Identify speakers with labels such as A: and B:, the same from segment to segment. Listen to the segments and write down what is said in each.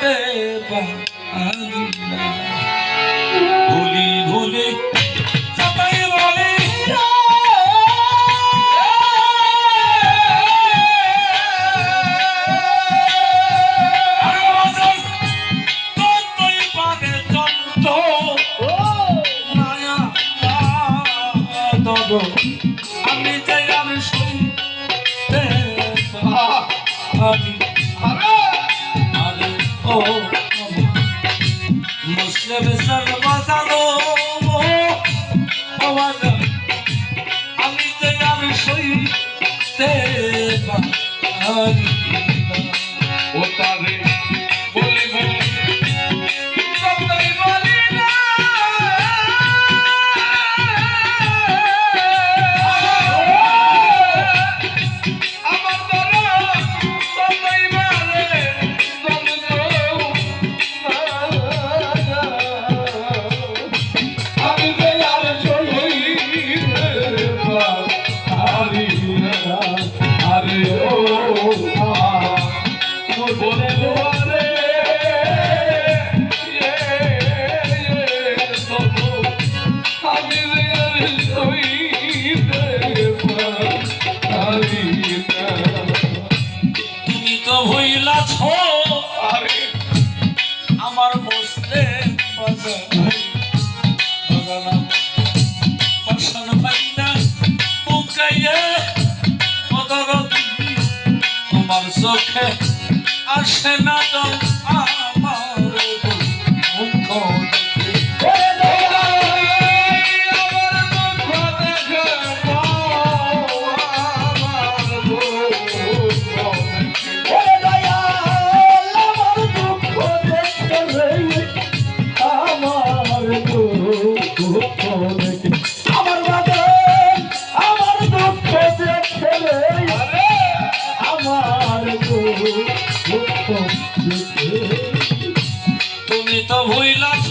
A: ভুলতে পারি না ভুলি ভুলি সবাই বলে। Oh আমি যে আর সইতে পারি।
B: আরে ও আমার বলে দুয়ারে আমি
A: তুমি তো হইলা ছোট চোখে আসে না জল
B: तुम्ही तर होईलाच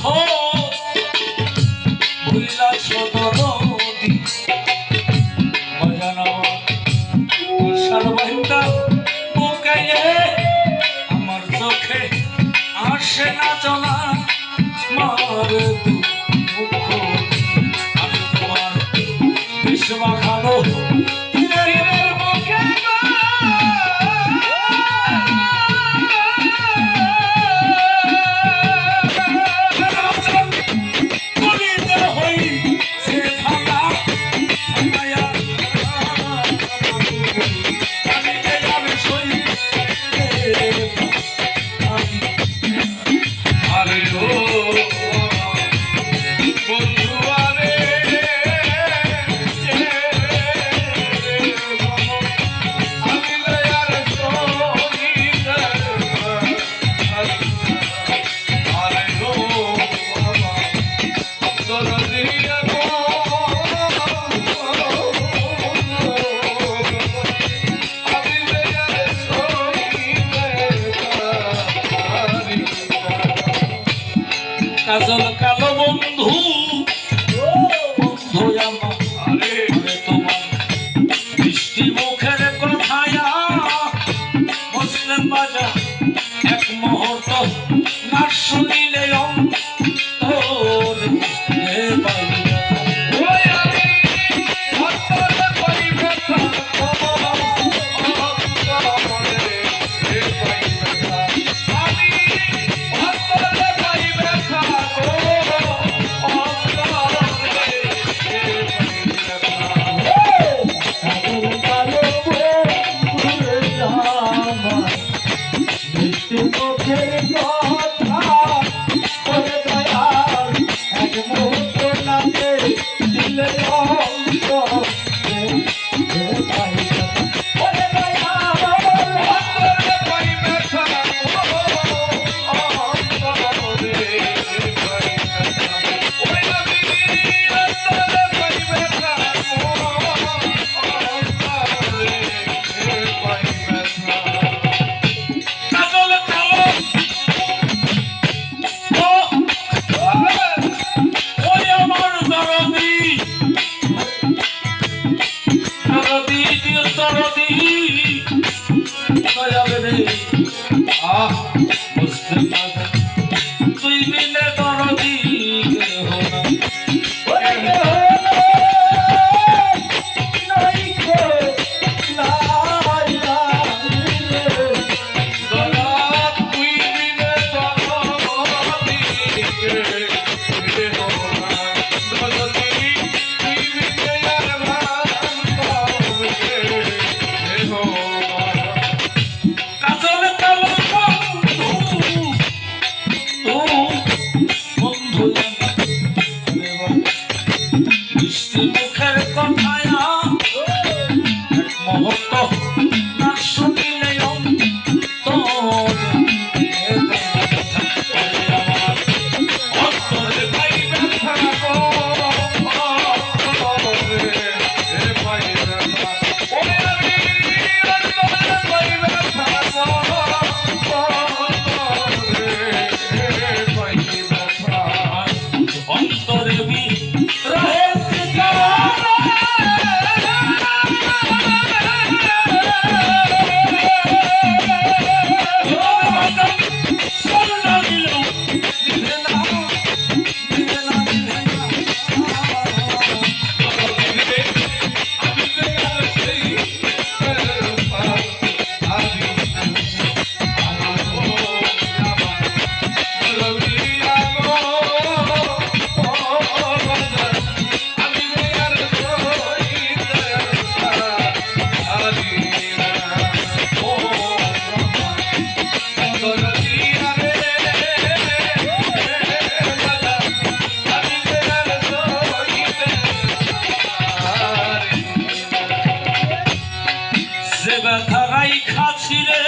B: ব্যথা
A: রাই খাছি রে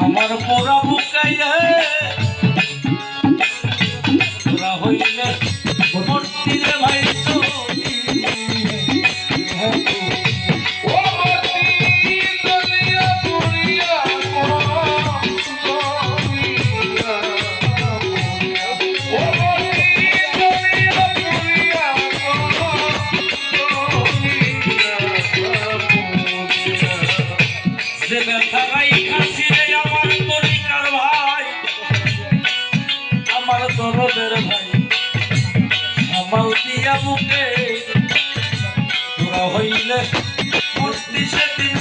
A: আমার পোড়া বুকাইয়া বুকে তোরা হইলে মূর্তি সেদিন